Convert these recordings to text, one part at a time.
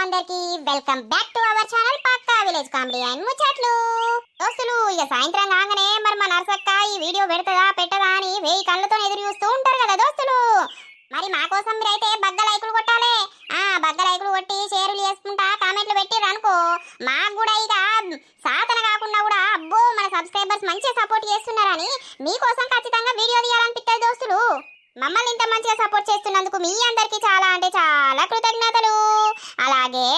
అందరికి welcome back to our channel Pakka village comedy and ముచ్చట్లు. దోస్తులు ఇక సాయంత్రం కాగానే మరి మా నర్సక్క ఈ వీడియో పెడతదా పెట్టదా అని వేయి కళ్ళతో ఎదురు చూస్తూ ఉంటారు కదా దోస్తులు. మరి మా కోసం మీరైతే బగ్గ లైకులు కొట్టాలి. ఆ బగ్గ లైకులు కొట్టి షేర్లు చేసుకుంటా కామెంట్లు పెట్టిర్రు అనుకో. మాకు కూడా ఇక సాధన కాకుండా కూడా అబ్బో మన సబ్స్క్రైబర్స్ మంచిగా సపోర్ట్ చేస్తున్నారని మీకోసం ఖచ్చితంగా వీడియో తీయాలనిపిస్తుంది దోస్తులు. మమ్మల్ని ఇంత మంచిగా సపోర్ట్ చేస్తున్నందుకు మీ అందరికీ చాలా అంటే చాలా కృతజ్ఞతలు. అలాగే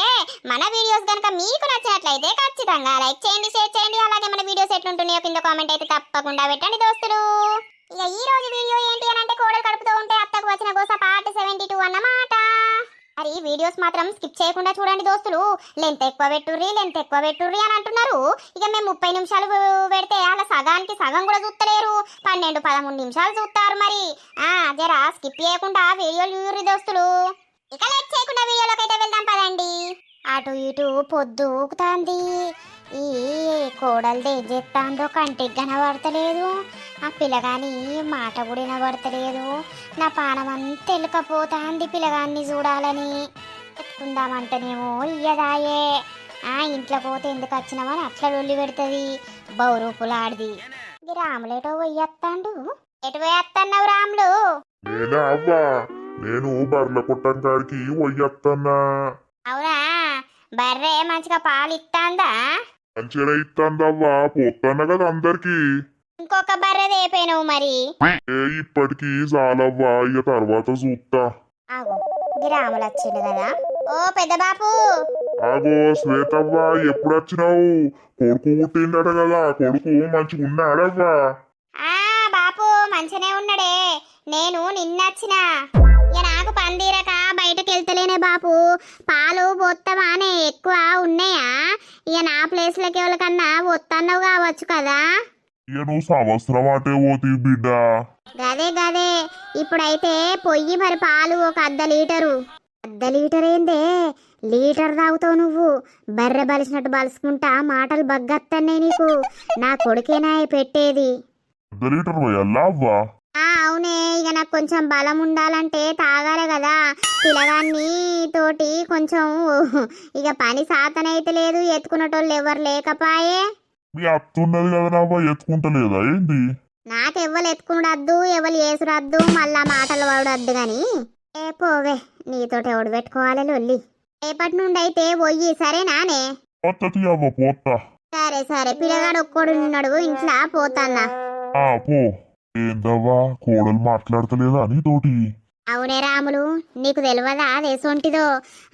మన వీడియోస్ కనుక మీకు నచ్చినట్లయితే ఖచ్చితంగా లైక్ చేయండి షేర్ చేయండి. అలాగే మన వీడియోస్ ఎట్లుంటున్నాయో కింద కామెంట్ అయితే తప్పకుండా పెట్టండి దోస్తులు. ఇక ఈ రోజు వీడియో ఏంటి అని అంటే కోడలు కడుపుతూ ఉంటే అత్తకు వచ్చిన గోస పార్ట్ సెవెంటీ టూ అన్నమాట. మరి వీడియోస్ మాత్రం స్కిప్ చేయకుండా చూడండి దోస్తులు. లెంత్ ఎక్కువ పెట్టుర్రి లెంత్ ఎక్కువ పెట్టుర్రి అని అంటున్నారు. ఇక మేము ముప్పై నిమిషాలు పెడితే అలా సగానికి సగం కూడా చూస్తలేరు పన్నెండు పదమూడు నిమిషాలు చూస్తారు మరి. ఆ జరా స్కిప్ చేయకుండా వీడియోలు చూర్రి దోస్తులు. ఇక లేట్ చేయకుండా వీడియోలోకి అయితే వెళ్దాం పదండి. అటు ఇటు పొద్దు ఊకుతాంది. ఈ కోడలు ఏం చేస్తాందో కంటికి కనబడతలేదు. ఆ పిల్లగాని మాట కూడా వినబడతలేదు. నా పానం అంతా ఎలుకపోతాంది పిల్లగాన్ని చూడాలని. ఎత్తుకుందామంటేనేమో ఇయ్యదాయే. ఆ ఇంట్లో పోతే ఎందుకు వచ్చినామని అట్లా లొల్లి పెడుతుంది. బౌరూపులాడిది ఇది రాములేటో పోయేస్తాండు ఎటు పోయేస్తున్నావు రాములు? నేనే అవ్వా? నేను బర్ల కొట్టం కాడికి పోయొత్తన్నా అవునా? బర్రె మంచిగా పాలు ఇస్తాందా మంచిగా ఇత్తందవ్వా పోతాన్న కదా అందరికి. ఇంకొక బర్రె దేపోయినావు మరి. ఏ ఇప్పటికి చాలవ్వా ఇక తర్వాత చూస్తా ఆగు. రాములు వచ్చిండు కదా. ఓ పెద్ద బాపు. ఆగో శ్వేతవ్వా ఎప్పుడు వచ్చినావు? కొడుకు పుట్టిండట కదా. కొడుకు మంచిగా ఉన్నాడవ్వా. ఆ బాపు మంచినే ఉన్నాడే. నేను నిన్నొచ్చిన ఇక నాకు పందిరక బయటకు వెళ్తలేనే బాపు. పాలు పోత్తమానే ఎక్కువ ఉన్నాయా? ఇక నా ప్లేస్లకి ఎవరికన్నా వత్తన్నావు కావచ్చు కదా? ఇక నువ్వు సంవత్సరం అటే పోతీ బిడ్డ. గదే గదే. ఇప్పుడైతే పొయ్యి మరి పాలు ఒక అర్ధ లీటరు. అర్ధ లీటర్ ఏందే? లీటర్ తాగుతావు నువ్వు. బర్రె బలిసినట్టు బలుసుకుంటా మాటలు బగ్గత్తన్నాయి నీకు. నా కొడుకేనా పెట్టేది. అర్ధ లీటర్ పోయల్లా అవ్వా? అవునే ఇక నాకు కొంచెం బలం ఉండాలంటే తాగాలి కదా. పిల్లగాన్ని తోటి కొంచెం ఇక పని సాతనైతే లేదు ఎత్తుకునేటోళ్ళు ఎవరు లేకపాయే. మీ అత్తున్నది కదా నవ్వా ఎత్తుకుంటలేదా ఏంది? నాకెవ్వరు ఎత్తుకునడద్దు ఎవరు ఏసురద్దు మళ్ళా మాటలు వాడద్దు గాని. ఏ పోవే నీతోటి ఎవడు పెట్టుకోవాలి లొల్లి. రేపటి నుండి అయితే పోయి సరేనానే పోతీ అవ్వ పోతా సరే సరే పిల్లగాడు ఒక్కడు ఉన్నాడు ఇంట్లో పోతాన్నా. ఆ పో. ఏందవ్వా కోడలు మాట్లాడతలేదా నీతోటి? అవునే రాములు నీకు తెలియదా అదేసొంటిదో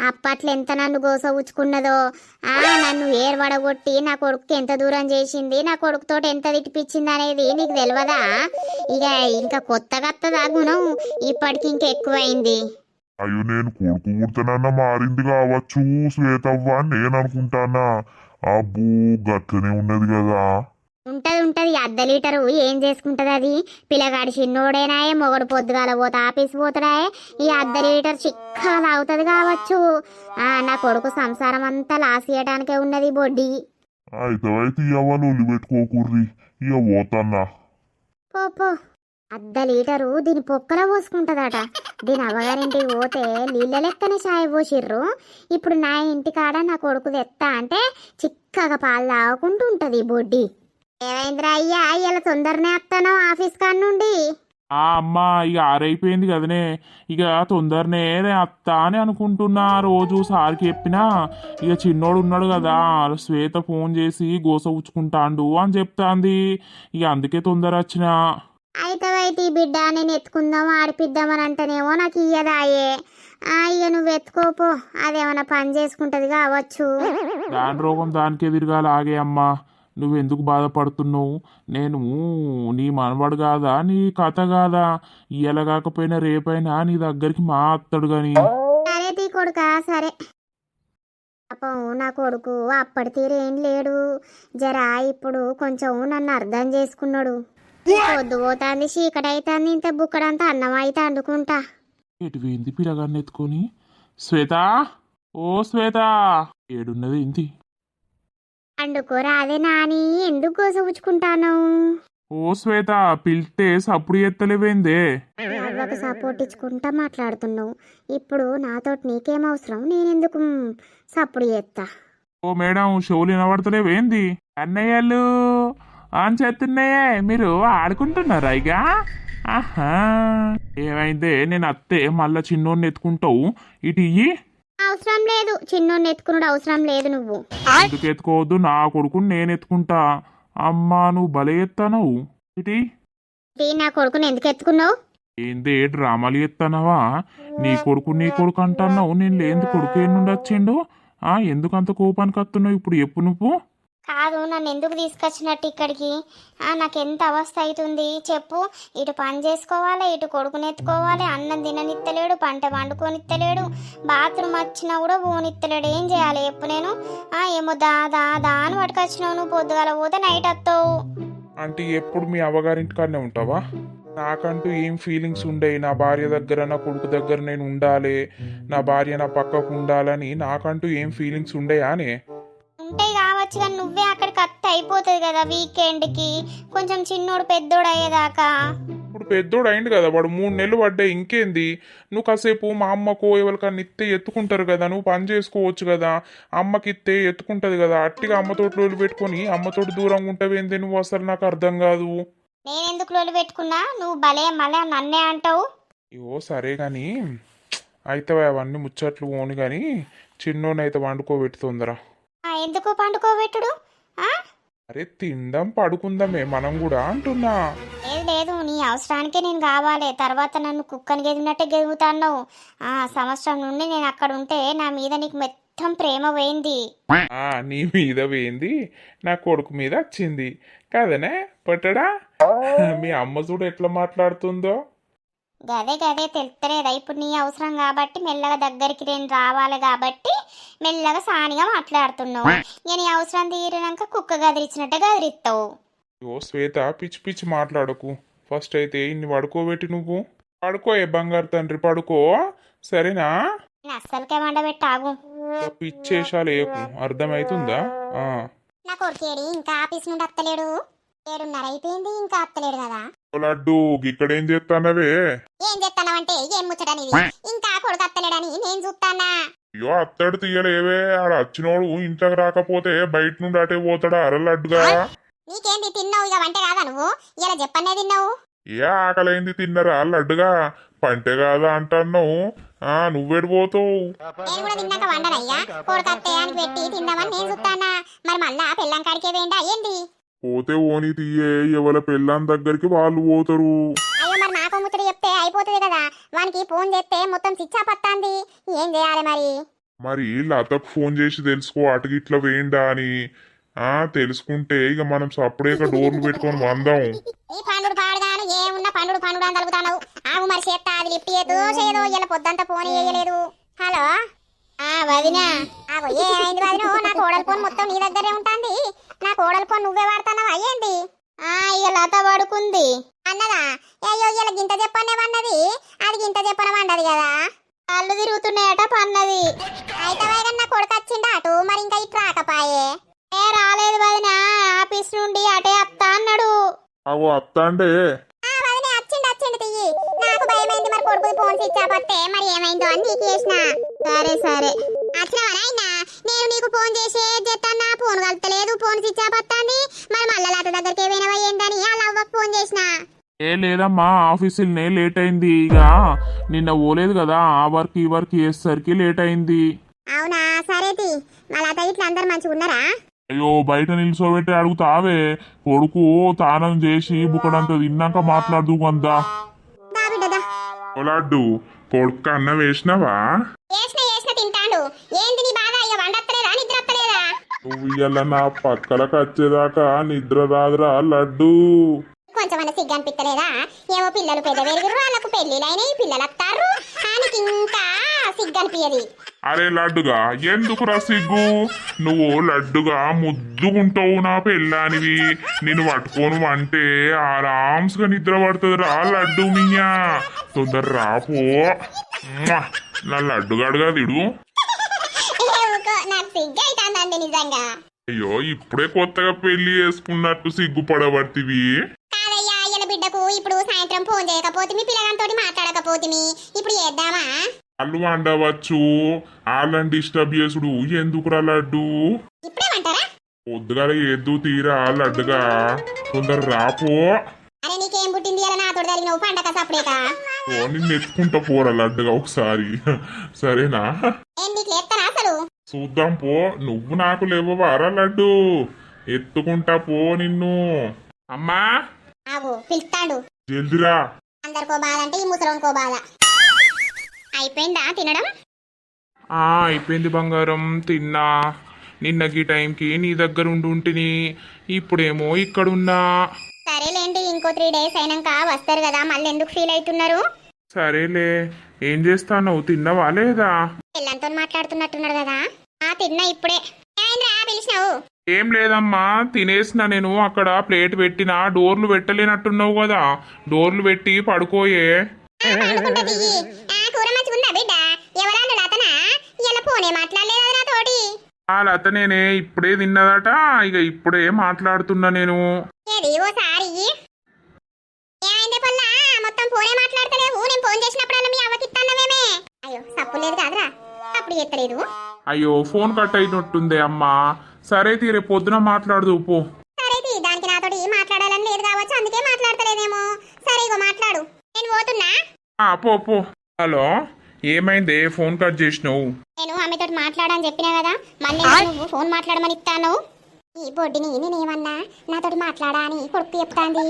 అప్పట్లో ఎంత నన్ను గోస ఉచ్చుకున్నదో ఆ నన్ను ఏర్వడగొట్టి నా కొడుకు ఎంత దూరం చేసింది? నా కొడుకుతో ఎంత తిట్టిపించింది అనేది నీకు తెలియదా ఇక ఇంకా కొత్తగా గుణం? ఇప్పటికి ఇంకా ఎక్కువైంది. అయ్యో నేను కొడుకు పుడితేనన్నా మారింది కావచ్చు శ్వేతవ్వ నేను అనుకుంటానా? అబ్బో గట్లనే ఉన్నది కదా. ఉంటది ఉంటది. అర్ధ లీటరు ఏం చేసుకుంటది అది? పిల్లగాడి చిన్నోడేనాయే మొగడు పొద్దుగాల పోతే ఆఫీస్ పోతాడాయే ఈ అర్ధ లీటర్ చిక్కగా తాగుతుంది కావచ్చు. ఆ నా కొడుకు సంసారం అంతా లాస్ చేయడానికే ఉన్నది బొడ్డి. అయితే అయితే ఇవ్వ లొల్లి పెట్టుకోకుర్రి ఇక పోతన్నా. పో అర్ధ లీటరు దీని పొక్కల పోసుకుంటదట. దీని అవ్వగారింటికి పోతే నీళ్ళ లెక్కనే చాయ్ పోసిర్రు. ఇప్పుడు నా ఇంటికాడ నా కొడుకు తెత్తా అంటే చిక్కగా పాలు తాగుకుంటూ ఉంటది బొడ్డి. ఏమైందిరా అయ్యా? ఇలా తొందరనే వస్తాను ఆఫీస్ కాడ నుండి. ఆ అమ్మ ఇక ఆరైపోయింది కదనే. ఇక తొందరనే అత్త అని అనుకుంటున్నా రోజు సార్కి చెప్పినా. ఇక చిన్నోడు ఉన్నాడు కదా శ్వేత ఫోన్ చేసి గోస ఉచ్చుకుంటాండు అని చెప్తాంది. ఇక అందుకే తొందర వచ్చిన అయితే అయితే బిడ్డ నేను ఎత్తుకుందాం ఆడిపిద్దామని అంటేనేమో నాకు ఇయ్యదాయే. ఇక నువ్వు ఎత్తుకోపో అదేమన్నా పని చేసుకుంటది కావచ్చు. దాని రోగం దానికే తిరగాలి ఆగే అమ్మా. నువ్వెందుకు బాధపడుతున్నావు? నేను నీ మనవడు కాదా? నీ కథ కాదా? ఇయ్యాల కాకపోయినా రేపైనా నీ దగ్గరికి మా అత్తడు గాని. సరే తీ కొడుక సరే. పాపం నా కొడుకు అప్పటి తీరేం లేడు. జరా ఇప్పుడు కొంచెం నన్ను అర్థం చేసుకున్నాడు. పొద్దు పోతాంది చీకటి అవుతుంది ఇంత బుక్కడంతా అన్నం అయితే వండుకుంటా ఎటు పోయింది పిల్లగాన్ని ఎత్తుకొని? శ్వేత? ఓ శ్వేత! ఏడున్నది ఇంటి వండుకోరా అదే నాని ఎందుకు గోసపుచ్చుకుంటాను ఓ శ్వేత పిలిస్తే సప్పుడు ఎత్తలేవేందే? అవ్వకు సపోర్ట్ ఇచ్చుకుంటా మాట్లాడుతున్నావు. ఇప్పుడు నాతోటి నీకేం అవసరం? నేనెందుకు సప్పుడు చేస్తా ఓ మేడం షోలు వినబడతలేవేంది? అన్నయ్యలు ఆన్ చేస్తున్నాయే మీరు ఆడుకుంటున్నారా ఇక ఆహా. ఏమైందే? నేను అత్తే మళ్ళా చిన్నోడిని ఎత్తుకుంటావు. ఇటు ఇయ్యి. అవసరం లేదు. చిన్నోడిని ఎత్తుకున్నాడు అవసరం లేదు నువ్వు. ఎందుకు ఎత్తుకోవద్దు? నా కొడుకుని నేను ఎత్తుకుంటా. అమ్మా నువ్వు బలే ఎత్తానవు ఇది నా కొడుకుని ఎందుకు ఎత్తుకున్నావు? ఏందే డ్రామాలు ఎత్తానవా నీ కొడుకు నీ కొడుకు అంటున్నావు. నేను లేని కొడుకు ఏ నుండి వచ్చిండు ఆ ఎందుకంత కోపానికి వస్తున్నావు ఇప్పుడు? ఎప్పు నువ్వు? కాదు నన్ను ఎందుకు తీసుకొచ్చినట్టు ఇక్కడికి? నాకు ఎంత అవస్థ అవుతుంది? చెప్పు. ఇటు పని చేసుకోవాలి ఇటు కొడుకుని ఎత్తుకోవాలి. అన్నం తిననిత్తలేడు పంట వండుకొనిత్తలేడు బాత్రూమ్ వచ్చినా కూడా పోనిత్తలేడు. ఏం చేయాలి చెప్పు నేను? ఏమో దా దా దా అని పట్టుకొచ్చినావు నువ్వు. పొద్దుగాల పోతే నైట్ వస్తావు. అంటే ఎప్పుడు మీ అవ్వగారింటికాడనే ఉంటావా? నాకంటూ ఏం ఫీలింగ్స్ ఉండేవి నా భార్య దగ్గర నా కొడుకు దగ్గర నేను ఉండాలి. నా భార్య నా పక్కకు ఉండాలని నాకంటూ ఏం ఫీలింగ్స్ ఉండేయానే? అని కావచ్చు కానీ నువ్వే అక్కడికి అత్త అయిపోతుంది కదా వీకెండ్కి కొంచెం చిన్నోడు పెద్దోడు అయ్యేదాకా. ఇప్పుడు పెద్దోడు అయింది కదా వాడు మూడు నెలలు పడ్డాయి ఇంకేంది? నువ్వు కాసేపు మా అమ్మకో ఎవరికన్నా ఇస్తే ఎత్తుకుంటారు కదా నువ్వు పని చేసుకోవచ్చు కదా అమ్మకి ఇస్తే ఎత్తుకుంటది కదా అట్టిగా అమ్మతోటి రోజులు పెట్టుకొని అమ్మతోటి దూరంగా ఉంటావేంది నువ్వు అసలు నాకు అర్థం కాదు. నేనెందుకు లోలు పెట్టుకున్నా? నువ్వు భలే మళ్ళీ నన్నే అంటావు. ఇవో సరే కానీ అయితే అవన్నీ ముచ్చట్లు పోను కానీ చిన్నోనైతే వండుకోబెట్టి తొందర ఆ, ఎందుకు పండుకోబెట్టుడు? ఆ? అరే తిందాం పడుకుందామే మనం కూడా అంటున్నా. లేదు లేదు నీ అవసరానికే నేను కావాలి. తర్వాత నన్ను కుక్కని గెదిగినట్టే గెదుగుతాన్నావు. ఆ సంవత్సరం నుండి నేను అక్కడ ఉంటే నా మీద నీకు మొత్తం ప్రేమ పోయింది. ఆ నీ మీద వేయింది నా కొడుకు మీద వచ్చింది. కదనే పట్టడా? మీ అమ్మ చూడు ఎట్లా మాట్లాడుతుందో. గదే గదే తెలుస్తలేదా ఇప్పుడు నీ అవసరం కాబట్టి మెల్లగా దగ్గరికి నేను రావాలి కాబట్టి మెల్లగా సానిగా మాట్లాడుతున్నావు. ఇక నీ అవసరం తీరినాక కుక్క గదిరిచ్చినట్టే గదిరిస్తావు ఓ శ్వేత పిచ్చి పిచ్చి మాట్లాడకు. ఫస్ట్ అయితే ఇన్ని పడుకోబెట్టి నువ్వు. పడుకో ఏ బంగారు తండ్రి పడుకో. సరేనా? నేను అస్సలకే వండబెట్టాగు ఇక పిచ్చేషాలు ఏకు అర్థమవుతుందా నా కొడుకేడి ఇంకా ఆఫీస్ నుండి అత్తలేడు. ఏడున్నర అయిపోయింది ఇంకా అత్తలేడు కదా. లడ్డు ఇక్కడేం చేస్తానవే? ఏం చెప్తానంటే ఏం ముచ్చటనిది? ఇంకా కొడుకు అత్తలేడని నేను చూస్తానా అయ్యో అత్తడు తీయలేవే. ఆడ వచ్చినోడు ఇంట్లోకి రాకపోతే బయట నుండి అటే పోతాడా అర లడ్డుగా నీకేంది తిన్నావు ఇక వంట కాదా నువ్వు? ఇలా చెప్పనే తిన్నావు? ఏ ఆకలైంది తిన్నరా లడ్డుగా? పంటే కాదా అంటున్నావు. ఆ నువ్వెడు పోతావు? నేను కూడా తిన్నాక వండనయ్యా. కొడుకు అత్తయ్యానికి పెట్టి తిందామని నేను చూస్తానా మరి మళ్ళా పెళ్ళం కాడికే వేయండా ఏంది? పోతే ఓని తీయే ఎవల పెళ్ళాం దగ్గరికి వాళ్ళు పోతారు. అయ్యో మరి నాకు ముచ్చట చెప్తే అయిపోతుంది కదా. వానికి ఫోన్ చేస్తే మొత్తం ఆఫ్ వస్తాంది ఏం చేయాలి మరి? మరి లతకు ఫోన్ చేసి తెలుసుకో అటుకి ఇట్లా వేయండా అని. ఆ తెలుసుకుంటే ఇక మనం సప్పుడేక డోర్లు పెట్టుకొని వందాం. ఈ పండుడు పాడుగాను ఏమున్నా పండుడు పండుడు అని తలుగుతాను ఆగు మరి చేస్తా అది లిఫ్ట్ చేయదు చేయదు ఇలా పొద్దంతా ఫోన్ చేయలేదు. హలో? ఆ వదినా. ఆగో ఏమైంది వదిన? నా కోడల ఫోన్ మొత్తం నీ దగ్గరే ఉంటుంది. నా కోడల ఫోన్ నువ్వే వాడుతున్నావు? అయ్యింది ఆ ఇక లత పడుకుంది. అన్నదా? అయ్యో ఇలా గింత చెప్పనే అన్నది అది గింత చెప్పన వండది కదా. కళ్ళు తిరుగుతున్నాయట పన్నది. అయితే వైగా నా కొడుకు వచ్చిండా అటు? మరి ఇంకా ఇటు రాకపాయే. ఏ రాలేదు వదినా. ఆఫీస్ నుండి అటే అత్తా అన్నాడు. అవో అత్త అంటే ఆ వదినే వచ్చిండు వచ్చిండు తియ్యి. మరి కొడుకు ఫోన్ స్విచ్ ఆఫ్ వస్తే మరి ఏమైందో అని నీకు చేసిన. సరే సరే. వచ్చినావా నాయనా? నేను నీకు ఫోన్ చేసి చెప్తాన్నా ఫోన్ కలతలేదు ఫోన్ స్విచ్ ఆఫ్ వస్తుంది. మరి మళ్ళీ లత దగ్గరికి ఏమైనా ఏందని? అలా అవ్వకు ఫోన్ చేసిన. ఏ లేదమ్మా ఆఫీసులనే లేట్ అయింది. ఇక నిన్న పోలేదు కదా ఆ వర్క్ ఈ వర్క్ చేసేసరికి లేట్ అయింది. అవునా? సరే తి. మా లత ఇట్లా అందరు మంచిగా ఉన్నారా? అయ్యో బయట నిల్చోబెట్టి అడుగుతావే. కొడుకు తానం చేసి బుక్కడంత తిన్నాక మాట్లాడుతూ కొందా దా బిడ్డదా ఓ లడ్డు కొడుకు అన్న వేసినావా? వేసిన వేసిన తింటాడు. ఏంది నీ బాధ? ఇక వండత్తలేదా? నిద్ర వత్తలేదా నువ్వు ఇయ్యాల నా పక్కలకు వచ్చేదాకా నిద్ర రాదురా లడ్డు. కొంచెం సిగ్గు ఏమో పిల్లలు పెద్ద పెరుగురు వాళ్ళకు పెళ్ళిలైనవి పిల్లలు వస్తారు ఆయనకి ఇంకా సిగ్గు అనిపించదు అరే లడ్డుగా ఎందుకురా సిగ్గు? నువ్వు లడ్డుగా ముద్దుకుంటావు నా పెళ్ళానివి. నిన్ను పట్టుకోను అంటే ఆరామ్స్గా నిద్ర పడుతుందిరా లడ్డు మియ్యా తొందర రాపో! నా లడ్డుగాడుగా తిడు సిగ్గు నిజంగా. అయ్యో ఇప్పుడే కొత్తగా పెళ్ళి చేసుకున్నట్టు సిగ్గుపడబడితివి ఇప్పుడు సాయంత్రం ఫోన్ చేయకపోతే మీ పిల్లగాంతో మాట్లాడకపోతే ఇప్పుడు చేద్దామా? వాళ్ళు వండవచ్చు. వాళ్ళని డిస్టర్బ్ చేసుడు. ఎందుకురా లడ్డు? పొద్దుగాల ఎద్దు తీరా లడ్డుగా. తొందర రాపో అరే నీకేం పుట్టింది? అలా ఓ నిన్ను ఎత్తుకుంటా పోరా లడ్డుగా ఒకసారి. సరేనా? ఏం నీకు లేస్తానా అసలు? చూద్దాం పో. నువ్వు నాకు లేవవారా లడ్డు? ఎత్తుకుంటా పో నిన్ను. అమ్మా! ఆగు పిలుస్తాడు. జల్దిరా. అందరికో బాధ అంటే ఈ ముసలోనికో బాధ. అయిపోయిందా తినడం? ఆ అయిపోయింది బంగారం. తిన్నా. నిన్న గీ టైంకి నీ దగ్గర ఉండుంటిని ఇప్పుడేమో ఇక్కడున్నా. సరేలేండి ఇంకో త్రీ డేస్ అయినాక వస్తారు కదా మళ్ళీ ఎందుకు ఫీల్ అవుతున్నారు? సరేలే. ఏం చేస్తాను తిన్నావా లేదా? పిల్లలతో మాట్లాడుతున్నట్టున్నాడు కదా. ఆ తిన్నా ఇప్పుడే. ఏమైందిరా పిలిచినావు? ఏం లేదమ్మా తినేసిన నేను. అక్కడ ప్లేట్ పెట్టిన డోర్లు పెట్టలేనట్టున్నావు కదా. డోర్లు పెట్టి పడుకోయే అనుకుంటా దిగి. ఆ కూర మంచిగుందా బిడ్డ ఎవరాళ్ళు లతనా ఇలా ఫోనే మాట్లాడలేదు నాతోటి ఆ లత నేనే ఇప్పుడే తిన్నదట ఇక ఇప్పుడే మాట్లాడుతున్నా నేను. ఏది ఓసారి ఏమైంది పల్లా? మొత్తం ఫోనే మాట్లాడతలేవు. నేను ఫోన్ చేసినప్పుడల్లా మీ అవ్వకి ఇస్తానవేమే అయ్యో సప్పు లేదు కాదురా. అప్పుడు ఎత్తలేదు అయ్యో ఫోన్ కట్ అయినట్టుందే అమ్మా. సరే తీరే పొద్దున మాట్లాడదు పో. సరే తీ, దానికి నాతోటి మాట్లాడాలని లేదు కావచ్చు అందుకే మాట్లాడతలేదేమో. సరే ఇగో మాట్లాడు. నేను పోతున్నా. ఆ, పో పో. హలో? ఏమైందే? ఫోన్ కట్ చేసినావు. నేను ఆమెతో మాట్లాడని చెప్పినా కదా మళ్ళీ నువ్వు ఫోన్ మాట్లాడమని ఇస్తాను ఈ బొడ్డిని నేనేమన్నా నాతోటి మాట్లాడా అని కొడుకు చెప్తాంది?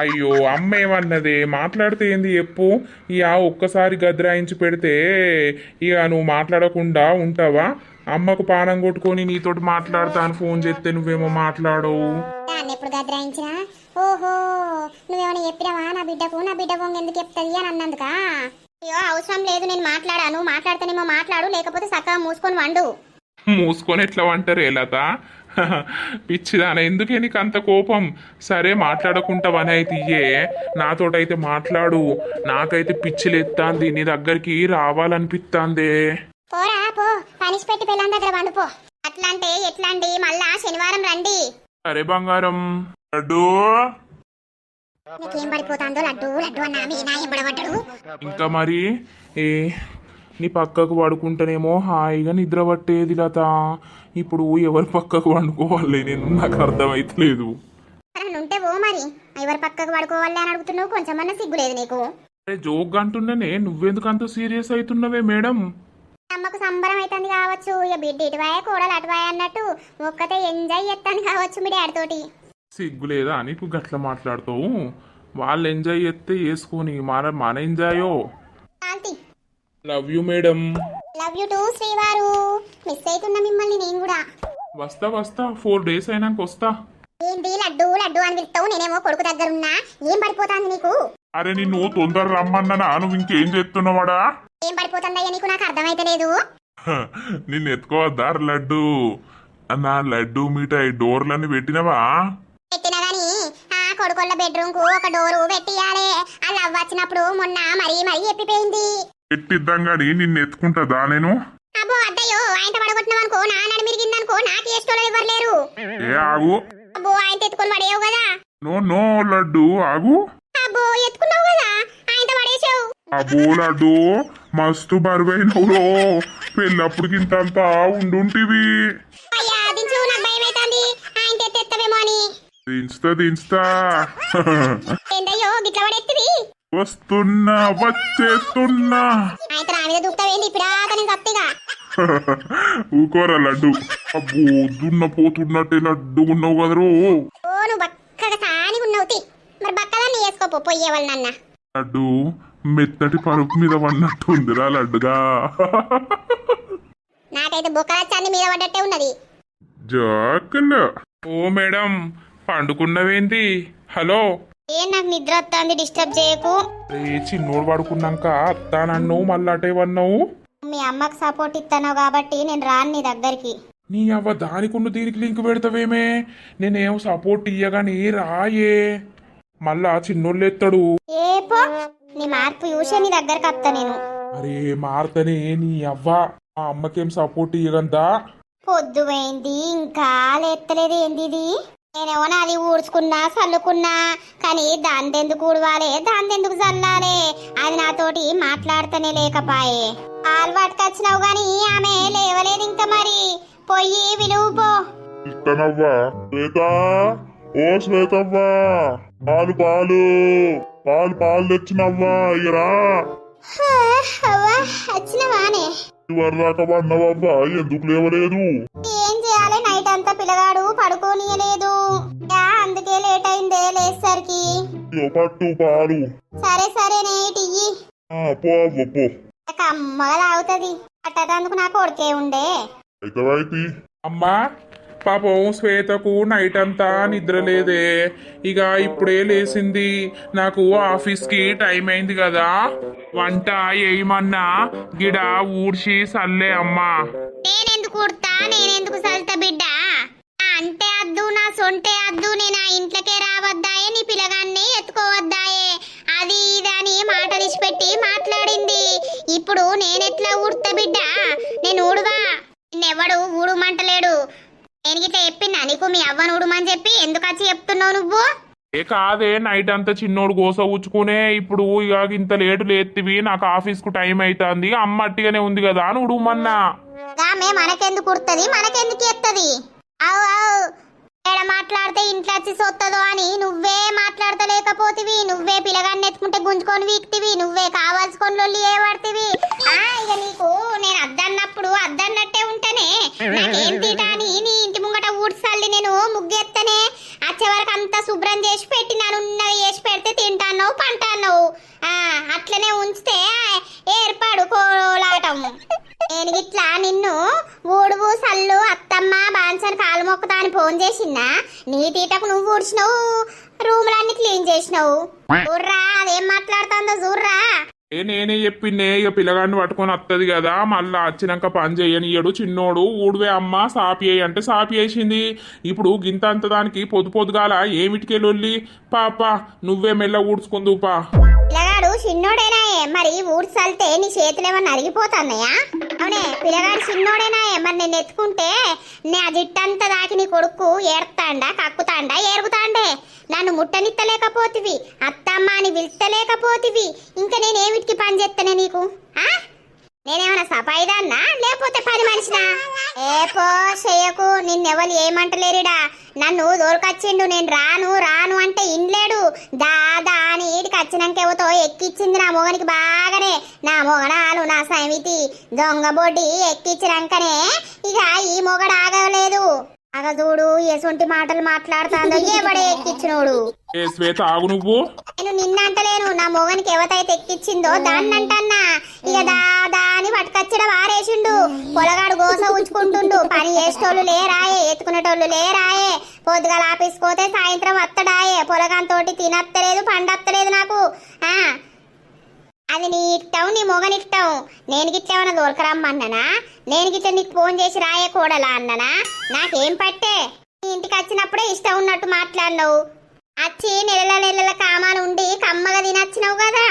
అయ్యో అమ్మ ఏమన్నదే మాట్లాడితే ఏంది చెప్పు. ఇక ఒక్కసారి గద్రాయించి పెడితే ఇక నువ్వు మాట్లాడకుండా ఉంటావా? అమ్మకు పానం కొట్టుకొని నీతోటి మాట్లాడతాను ఫోన్ చేస్తే నువ్వేమో మాట్లాడవు. దాన్ని ఎప్పుడు గద్రాయించినా? ఓహో నువ్వేమైనా చెప్పినావా? నా బిడ్డకు నా బిడ్డ ఎందుకు చెప్తుంది అని అన్నందుకా? అయ్యో అవసరం లేదు నేను మాట్లాడాను. మాట్లాడితేనేమో మాట్లాడు లేకపోతే చక్కగా మూసుకొని వండు. మూసుకొని ఎట్లా అంటారు లత? పిచ్చిదాన ఎందుకే నీకు అంత కోపం? సరే మాట్లాడకుంటావని అయితే ఇయ్యే. నాతోటైతే మాట్లాడు. నాకైతే పిచ్చిలెత్తాంది నీ దగ్గరికి రావాలనిపిస్తాందే పోరా పో. పనిష్ పెట్టి పిల్లని దగ్గర వండుపో అట్లా అంటే ఎట్లా అండి మళ్ళా శనివారం రండి. సరే బంగారం. నీకేం పడిపోతాందో లడ్డు లడ్డు అన్న మీ నాయ పడబడ్డాడు. ఇంకా మరి ఏ నీ పక్కకు పడుకుంటేనేమో హాయిగా నిద్ర పట్టేది లత. ఇప్పుడు ఎవరి పక్కకు వండుకోవాలి నేను? నాకు అర్థమైతలేదు. ఉంటే ఓ మరి. ఎవరి పక్కకు పడుకోవాలి అని అడుగుతున్నావు? కొంచెమన్నా సిగ్గులేదు నీకు. అరే జోక్ అంటున్నానే నువ్వెందుకు అంత సీరియస్ అవుతున్నవే మేడం? అమ్మకు సంబరం అవుతుంది కావచ్చు. ఇక బిడ్డ ఇటువాయ కూడలు అటువాయ అన్నట్టు. ఒక్కతే ఎంజాయ్ చేస్తాను కావచ్చు మీ డాడీతోటి సిగ్గులేదా నీకు గట్ల మాట్లాడతావు? వాళ్ళు ఎంజాయ్ చేస్తే వేసుకొని మన మన ఎంజాయో love you madam love you too శ్రీవారు. మిస్ అవుతున్నా మిమ్మల్ని నేను కూడా. వస్తా వస్తా. ఫోర్ డేస్ అయినాక వస్తా. ఏంటి లడ్డు లడ్డు అని పిలుస్తావు? నేనేమో కొడుకు దగ్గర ఉన్నా ఏం పడిపోతాంది నీకు? అరే నిన్ను తొందర రమ్మన్నా నువ్వు ఇంకేం చేస్తున్నావాడా ఏం పడిపోతుందయ్యా నీకు? నాకు అర్థమైతే లేదు. నిన్ను ఎత్తుకోవద్దా లడ్డు? నా లడ్డు మిఠాయి డోర్లన్నీ పెట్టినవా? కొడుకోళ్ళ బెడ్రూమ్కు ఒక డోరు పెట్టియాలే. లవ్ వచ్చినప్పుడు మొన్న మరీ మరీ ఎప్పిపోయింది. పెట్టిద్దాం గాని నిన్ను ఎత్తుకుంటుందా నేను? అబ్బో అద్దయ్యో ఆయన పడగొట్టినావు అనుకో నా నడు మిరిగిందనుకో నాకు ఏస్టోలో ఎవరు లేరు. ఏ ఆగు. అబ్బో ఆయన ఎత్తుకొని పడేవు కదా. నో నో లడ్డు ఆగు. అబ్బో ఎత్తుకున్నావు కదా. ఆయన పడేసావు. అబ్బో లడ్డు మస్తు బరువైనవులో పెళ్ళప్పుడు ఇంతంతా ఉండుంటివి. అయ్యా దించు నాకు భయం అవుతుంది ఆయన తెత్తవేమో అని. దించుతా దించుతా ఏందయ్యో గిట్ల పడేత్తివి? వస్తున్నా వచ్చేస్తున్నా. ఆయన నా మీద దూకుతావేంది ఇప్పుడు నేను ఊకోరా లడ్డు. అబ్బో దున్న పోతున్నట్టే లడ్డు ఉన్నావు కదరు ఓ నువ్వు బక్కగా సాని ఉన్నావు తి. మరి బక్కదాన్ని లడ్డు మెత్తటి పరుపు మీద పడినట్టుందిరా లడ్డుగా. నాకైతే బొక్కలచ్చాన్ని మీద పడ్డట్టే ఉన్నది. జాకలు ఓ మేడం పండుకున్నవేంటి హలో? ఏం నాకు నిద్ర వస్తుంది డిస్టర్బ్ చేయకు. రే చిన్నోడు పడుకున్నాక అత్తా నన్ను మళ్ళీ అటేవన్నావు మీ అమ్మకు సపోర్ట్ ఇస్తాను కాబట్టి నేను రాను నీ దగ్గరికి. నీ అవ్వ దానికి ఉన్న దీనికి లింక్ పెడతావేమే? నేనేం సపోర్ట్ ఇయ్యగాని రాయే. మళ్ళా చిన్నోళ్ళు ఎత్తాడు. ఏ పో. నీ మార్పు చూసే నీ దగ్గరకు వస్తా నేను. అరే మారతనే నీ అవ్వ. ఆ అమ్మకేం సపోర్ట్ ఇయ్యగందా? పొద్దు పోయింది ఇంకా లేత్తలేదు ఏంది ఇది? నేనేమో నాది ఊడ్చుకున్నా చల్లుకున్నా కానీ దాని ఎందుకు ఊడవాలే? ఎందుకు చల్లాలే అది నాతోటి మాట్లాడుతూనే లేకపాయే. పాలు పట్టుకొచ్చినావు గాని ఆమె లేవలేదు ఇంకా మరి. పొయ్యి విలువ పో. ఇస్తనవ్వా శ్వేత? ఓ శ్వేతవ్వా పాలు పాలు పాలు పాలు తెచ్చినవ్వా ఇరా వచ్చినవానే. వరదాకా ఎందుకు లేవలేదు? ఏం చేయాలి? నైట్ అంతా పిల్లగాడు పడుకోనియలేదు. ఇగో పట్టు పాలు సరే సరే నేటియ్యి ఆ, పో అవ్వ పో. కమ్మగా తాగుతుంది అట్టదందుకు నా కొడుకే ఉండే. అయితే వైతి అమ్మా పాపం శ్వేతకు నైట్ అంతా నిద్ర లేదే. ఇక ఇప్పుడే లేచింది నాకు ఆఫీస్కి టైం అయింది కదా. వంట ఏమన్నా గిడ ఊడ్చి సల్లే అమ్మా. నేనెందుకు కుడతా నేనెందుకు సల్త బిడ్డ? నా అంటే అద్దు నా సొంటే అద్దు. నేను ఆ ఇంట్లోకే రావద్దాయే నీ పిల్లగాన్ని ఎత్తుకోవద్దాయే. అది ఇది అని మాటలు పెట్టి మాట్లాడింది. ఇప్పుడు నేనెట్లా ఊడతా బిడ్డ? నేను ఊడువా? నిన్నెవడు ఊడుమంటలేడు. నేను గిట్ల చెప్పినా నీకు మీ అవ్వను ఊడుమని చెప్పి ఎందుకు వచ్చి చెప్తున్నావు నువ్వు? ఏ కాదే నైట్ అంతా చిన్నోడు గోస ఉచ్చుకునే ఇప్పుడు ఇక ఇంత లేటు లేత్తివి నాకు ఆఫీస్కు టైం అవుతుంది అమ్మ అట్టిగానే ఉంది కదా అని ఉడుమన్నా మనకెందుకు కుడుతుంది మనకెందుకు ఎత్తది? అవు అవు. ఏడ మాట్లాడితే ఇంట్లో వచ్చి సొత్తదో అని నువ్వే మాట్లాడతలేకపోతివి నువ్వే పిల్లగాన్ని ఎత్తుకుంటే గుంజుకొని వీక్తివి నువ్వే కావాల్సుకొని లొల్లి ఏ పడితివి ఇక నీకు నేను అద్దన్నప్పుడు అద్దన్నట్టే ఉంటేనే నాకేం తీటా అని నీ ఇంటి ముంగట ఊడ్చాలి నేను ముగ్గెత్తనే వచ్చే వరకు అంతా శుభ్రం చేసి పెట్టినాను ఉన్నవి చేసి పెడితే తింటాన్నావు పంటాన్నావు. ఆ అట్లనే ఉంచితే ఏర్పాడు కోలాటం నేను గిట్లా నిన్ను ఊడువు సల్లు అత్తమ్మ బాన్సన్ కాలు మొక్కుతా అని ఫోన్ చేసినా నీ తీటకు నువ్వు ఊడ్చినావు రూములన్నీ క్లీన్ చేసినావు. చూర్రా అదేం మాట్లాడుతుందో చూర్రా ఏ నేనే చెప్పిందే ఇక పిల్లగాడిని పట్టుకొని వస్తుంది కదా మళ్ళా వచ్చినాక పని చేయనియడు చిన్నోడు. ఊడివే అమ్మ సాపియ్య అంటే సాపియేసింది ఇప్పుడు గింత అంత దానికి పొద్దు పొద్దుగాల ఏమిటికే పాప నువ్వే మెల్ల ఊడ్చుకుందు పా పిల్లగాడు చిన్నోడేనాయే మరి ఊడ్చల్తే నీ చేతులు ఏమన్నా అరిగిపోతున్నాయా అవునే పిల్లగాడు చిన్నోడేనాయే మరి నేను ఎత్తుకుంటే నా జిట్టంతా దాకి నీ కొడుకు ఏడతాండా కక్కుతాండా ఏరుగుతాండే? నన్ను ముట్టనిత్తలేకపోతివి అత్తమ్మ అని పిలుస్తలేకపోతివి ఇంకా నేనేమిటికి పని చేస్తానే నీకు? ఆ? నేనేమన్నా సఫాయిదాన్నా? లేకపోతే పని మనిషినా? ఏ పో చెయ్యకు. నిన్నెవరు ఏమంటలేరుడా? నన్ను దోరకొచ్చిండు నేను రాను రాను అంటే ఇన్లేడు. దాదా అని ఈడికి వచ్చినాక ఎవతో ఎక్కిచ్చింది నా మొగనికి బాగానే. నా మొగడాలు నా సమితి. దొంగ బొడ్డి ఎక్కించినాకనే ఇక ఈ మొగడు ఆగలేదు. అగ చూడు ఎసొంటి మాటలు మాట్లాడుతాందో ఏబడే ఎక్కిచ్చినోడు? ఏ శ్వేత ఆగు నువ్వు. నేను నిన్న అంటలేను నా మొగనికి ఎవతైతే ఎక్కిచ్చిందో దాన్ని అంటన్నా ఇక దాదా అని పట్టుకొచ్చడం వారేసిండు. పొలగాడు గోస ఉంచుకుంటుండు. పని చేసేటోళ్ళు లేరాయే ఎత్తుకునేటోళ్ళు లేరాయే. పొద్దుగాల ఆఫీస్ పోతే సాయంత్రం వత్తడాయే. పొలగాంతోటి తినత్తలేదు పండత్తలేదు నాకు. ఆ? అది నీ ఇష్టం నీ మొగనిట్టం నేను గిట్లేమన్నా ఏమైనా దొరకరమ్మన్నానా? నేను గిట్ల నీకు ఫోన్ చేసి రాయే కూడలా అన్ననా? నాకేం పట్టే? నీ ఇంటికి వచ్చినప్పుడే ఇష్టం ఉన్నట్టు మాట్లాడినావు. వచ్చి నెలల నెలల కామాను ఉండి కమ్మగా తినచ్చినావు కదా.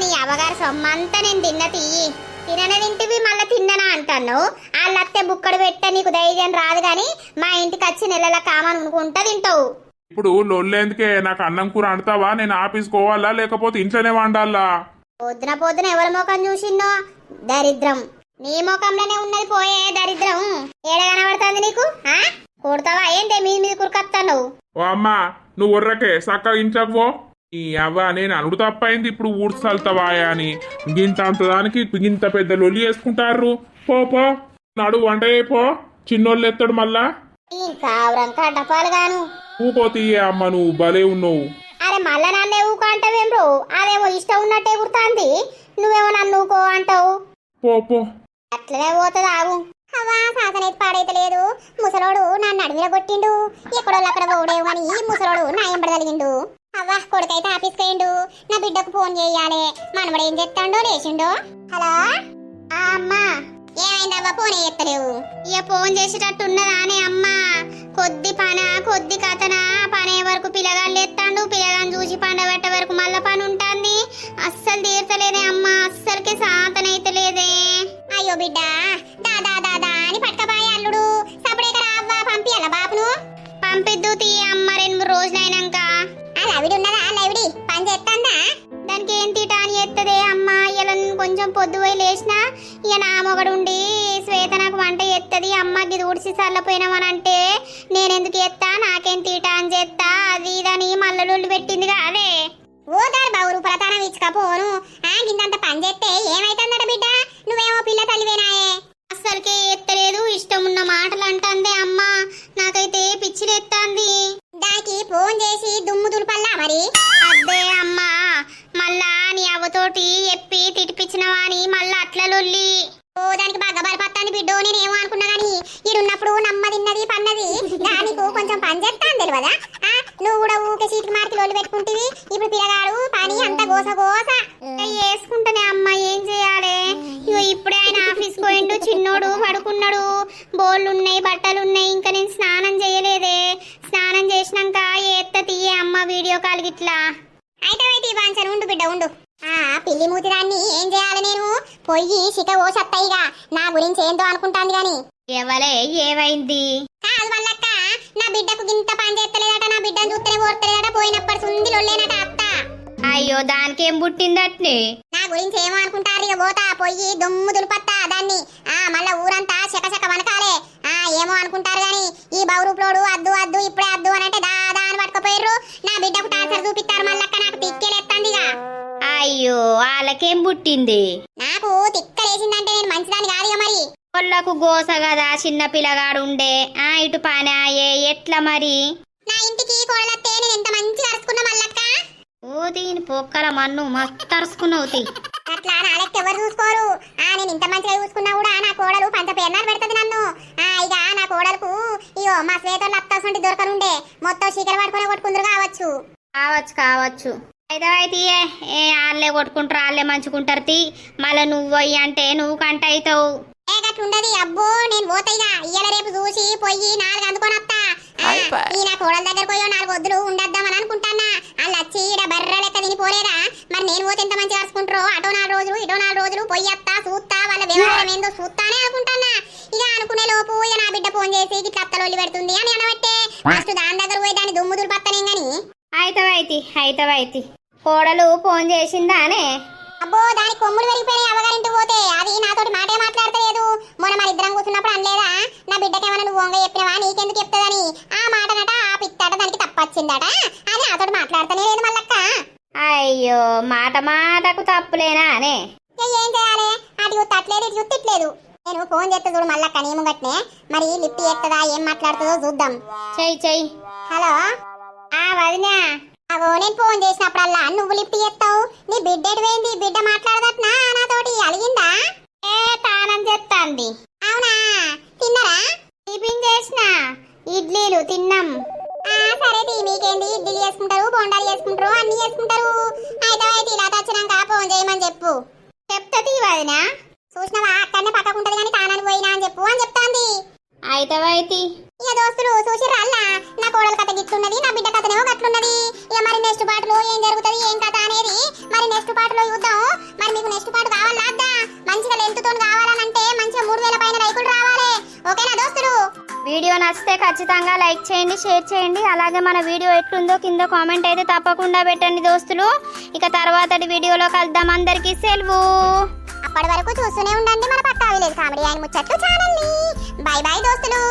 నీ అవగారు సొమ్మంతా నేను తిన్న తీయి తినన తింటివి మళ్ళీ తిన్ననా అంటాను వాళ్ళత్తే బుక్కడు పెట్ట నీకు ధైర్యం రాదు గాని మా ఇంటికి వచ్చి నెలల కామాను ఉనుకుంటా తింటావు. ఇప్పుడు లొల్లేందుకే నాకు అన్నం కూర అంటావా నేను ఆఫీస్ పోవాలా? లేకపోతే ఇంట్లోనే వండాలా? పొద్దున పొద్దున ఎవరి ముఖం చూసిన్నో? దరిద్రం. నీ ముఖంలోనే ఉన్నది పోయే దరిద్రం. ఏడ కనబడుతుంది నీకు ఆ? కొడతావా? ఏంటి? మీ మీద కురకత్తాను ఓ అమ్మా నువ్వు ఉర్రకే చక్కగా ఇంట్లోకి పో. ఈ అవ్వ నేను అనుడు తప్పైంది ఇప్పుడు ఊడ్చల్తావా అని. గింత అంత దానికి గింత పెద్ద లొల్లి వేసుకుంటారు పో పో. నడు వంట పో. చిన్నోళ్ళు ఎత్తాడు మళ్ళా. తీయే అమ్మ నువ్వు భలే ఉన్నావు. అరే మళ్ళా నన్నే ఊకో అంటావేం బ్రో అదేమో ఇష్టం ఉన్నట్టే గుర్తాంది నువ్వేమో నన్ను ఊకో అంటావు. పో పో. అట్లనే పోతుంది ఆగు అవ్వా సాసనైతే పాడైతే లేదు ముసలోడు నన్ను అడవిలో కొట్టిండు. ఎక్కడో అక్కడ అని ముసలోడు నా ఎంబడగలిగిండు అవ్వా కొడుకైతే ఆఫీస్కి పోయిండు నా బిడ్డకు ఫోన్ చేయాలి. మనవడు ఏం చేస్తాడో లేచిండు. హలో? ఆ అమ్మా. ఏమైందవ్వా ఫోన్ ఎత్తలేవు ఇక ఫోన్ చేసేటట్టు ఉన్నదానే అమ్మా. కొద్ది పన కొద్ది కథన పనే వరకు పిల్లగాళ్ళు ఎత్తాండు పిల్లగాని చూసి పండబెట్ట వరకు మళ్ళా పని ఉంటుంది. అస్సలు తీర్చలేదే అమ్మా అస్సలకే లేదే. అయ్యో బిడ్డ దాదా దాదా అని పట్టబాయ అల్లుడు. సపడేక రావ్వా పంపియాల బాబును? పంపిద్దు ఆవిడ ఉన్నదా? లవిడి పని చేస్తాందా దానికి ఏం తీట అని ఎత్తదే అమ్మ ఇలా కొంచెం పొద్దుపోయి లేచినా ఇక నా మొగడు ఉండి శ్వేత నాకు వంట ఎత్తది అమ్మకి దూడిసి చల్లపోయినామని అంటే నేనెందుకు ఎత్తా నాకేం తీట అని చేస్తా అది ఇదని మల్లలుళ్ళు పెట్టింది కాదే. ఓ దాని బావు రూపలతానం ఇచ్చుకపోను ఆ గిందంత పని చేస్తే ఏమైతుందట బిడ్డ? నువ్వేమో పిల్ల తల్లివేనాయే. అస్సలకే ఎత్తలేదు ఇష్టం ఉన్న మాటలు అంటే అమ్మ. నాకైతే పిచ్చిరెత్తాంది దానికి ఫోన్ చేసి దుమ్ము దులపల్లా మరి? అబ్బే అమ్మా మళ్ళా నీ అవ్వతోటి చెప్పి తిటిపించినవా అని మళ్ళా అట్లలొల్లి? ఓ దానికి బాగా బలపత్తాంది బిడ్డో నేనేమో అనుకున్నా కానీ ఈడున్నప్పుడు నమ్మదిన్నది పన్నది. దానికి కొంచెం పని చేస్తాను తెలియదా నువ్వు కూడా ఊకే సీటుకి మార్కి లోలు పెట్టుకుంటివి. ఇప్పుడు పిల్లగాడు పని అంత గోస గోస. వేసుకుంటానే అమ్మ ఏం చేయాలి? ఇగో ఇప్పుడే ఆయన ఆఫీస్ పోయిండు చిన్నోడు పడుకున్నాడు. బోళ్ళు ఉన్నాయి బట్టలు ఉన్నాయి ఇంకా నేను స్నానం చేయలేదే. స్నానం చేసినాక ఏత్త తీయే అమ్మ వీడియో కాల్ గిట్లా. అయితే అయితే బాంచను ఉండు బిడ్డ ఉండు. పిల్లి మూతిదాన్ని ఏం చేయాలి నేను? పొయ్యి శిక ఓ సత్తయిగా. నా గురించి ఏందో అనుకుంటాంది గాని. ఎవలే ఏమైంది? కాదు మల్లక్క నా బిడ్డకు గింత పని చేస్తలేదట నా బిడ్డను చూస్తేనే ఓర్తలేదట పోయినప్పటి సుంది లొల్లేనట అత్త. అయ్యో దానికేం పుట్టిందట్నే? నా గురించి ఏమో అనుకుంటారు ఇక పోతా పొయ్యి దుమ్ము దులిపత్తా దాన్ని. ఆ మళ్ళా ఊరంతా శకశక వనకాలే. ఆ ఏమో అనుకుంటారు గాని ఈ బౌరూపులోడు అద్దు అద్దు ఇప్పుడే అద్దు అని అంటే దాదా అని పట్టుకుపోయారు నా బిడ్డకు టార్చర్ చూపిస్తారు మళ్ళక్క నాకు తిక్కేలేస్తాందిగా అయ్యో వాళ్ళకేం పుట్టింది? నాకు తిక్కలేసిందంటే నేను మంచిదాన్ని కాదుగా మరి. వాళ్ళకు గోస కదా చిన్న పిల్లగాడు ఉండే ఆ ఇటు పని ఆయే ఎట్లా మరి? నా ఇంటికి కోడలత్తే నేను ఎంత మంచిగా అరుచుకున్నా మల్లక్క? ఓ దీని పొక్కల మన్ను మస్తు తరుసుకున్నావు తీ. అట్లా నా లెక్క ఎవరు చూసుకోరు? ఆ నేను ఇంత మంచిగా చూసుకున్నా కూడా నా కోడలు పంచ పేర్నాలు పెడుతుంది నన్ను. ఆ ఇక నా కోడలకు ఇగో మా శ్వేతలు అత్తాసంటి దొరకనుండే. మొత్తం చీకటి పడుకునే కొట్టుకుందరు కావచ్చు. కావచ్చు కావచ్చు. అయితే అయితే ఏ వాళ్ళే కొట్టుకుంటారు వాళ్ళే మంచుకుంటారు తీ. మళ్ళీ నువ్వు పోయి అంటే నువ్వు కంట అవుతావు. గట్లుండది అబ్బో నేను పోతాయిగా ఇయ్యాల రేపు చూసి పోయి నాలుగు అందుకొని వస్తా. ఆ, ఈ నా కోడల దగ్గర పోయో నాలుగు వద్దులు ఉండద్దామని అనుకుంటానా వాళ్ళు వచ్చి ఈడ బర్ర లెక్క తిని పోలేదా మరి నేను పోతే ఎంత మంచిగా రాసుకుంటారో అటో నాలుగు రోజులు ఇటో నాలుగు రోజులు పోయి వస్తా చూస్తా. వాళ్ళ వ్యవహారం ఏందో చూస్తానే అనుకుంటానా ఇక అనుకునే లోపు ఇక నా బిడ్డ ఫోన్ చేసి ఇట్లా అత్తలొల్లి పెడుతుంది అని అనబట్టే. ఫస్ట్ దాని దగ్గర పోయి దాన్ని దుమ్ము దులిపత్తనేం గాని. అయితవైతి అయితవైతి. కోడలు ఫోన్ చేసిందానే? అబ్బో దాని కొమ్ములు పెరిగిపోయినాయి అవ్వగారింటి పోతే. అది నాతోటి మాటే మాట్లాడతలేదు. మొన్న మన ఇద్దరం కూర్చున్నప్పుడు అనలేదా? నా బిడ్డకేమైనా నువ్వు వంగ చెప్పినవా? నీకెందుకు చెప్తుందని? ఆ మాటనట ఆ పిత్తట దానికి తప్పొచ్చిందట. అది నాతోటి మాట్లాడతనే లేదు మల్లక్క. అయ్యో మాట మాటకు తప్పులేనా అనే ఏం చేయాలి? అటు చూస్తే అట్లేదు ఇటు చూస్తే ఇట్లేదు నేను ఫోన్ చేస్తే చూడు మల్లక్క నీ ముంగట్నే. మరి లిఫ్ట్ చేస్తుందా ఏం మాట్లాడుతుందో చూద్దాం. చెయ్యి చెయ్యి. హలో? ఆ వదినా. అగో నేను ఫోన్ చేసినప్పుడల్లా నువ్వు లిఫ్ట్ చేస్తావు? నీ బిడ్డ ఎటువైంది బిడ్డ మాట్లాడదట్నా? నాతోటి అలిగిందా? ఏ తానం చెప్తాంది అవునా? తిన్నరా? టిఫిన్ చేసిన. ఇడ్లీలు తిన్నాం. ఆ సరే తీ మీకేంది? ఇడ్లీలు చేసుకుంటారు బొండాలు చేసుకుంటారు అన్ని చేసుకుంటారు. అయితే అయితే ఇలా వచ్చినాక ఫోన్ చేయమని చెప్పు. చెప్తా తీ వదినా. చూసినవా? అక్కడనే పక్కకుంటది కానీ తానానికి పోయినా అని చెప్పు అని చెప్తాంది. అయితవైతి ఇక దోస్తులు చూసిర్రా అల్లా నా కోడల కథ గిట్లున్నది నా బిడ్డ కథనేమో గట్లున్నది. ఇక మరి నెక్స్ట్ పాటలో ఏం జరుగుతుంది ఏం కథ అనేది మరి నెక్స్ట్ పాటలో చూద్దాం. మరి మీకు నెక్స్ట్ పాట కావాలా అద్దా? మంచిగా లెంత్ తోని కావాలనంటే మంచిగా మూడు వేల పైన లైకులు రావాలి. ఓకేనా దోస్తులు? వీడియో నచ్చితే ఖచ్చితంగా లైక్ చేయండి షేర్ చేయండి. అలాగే మన వీడియో ఎట్లుందో కింద కామెంట్ అయితే తప్పకుండా పెట్టండి దోస్తులు. ఇక తర్వాతటి వీడియోలో కలుద్దాం. అందరికీ సెలవు. అప్పటి వరకు చూస్తూనే ఉండండి మన పక్కా విలేజ్ కామెడీ అండ్ ముచ్చట్లు ఛానల్ని. బై బై దోస్తులు.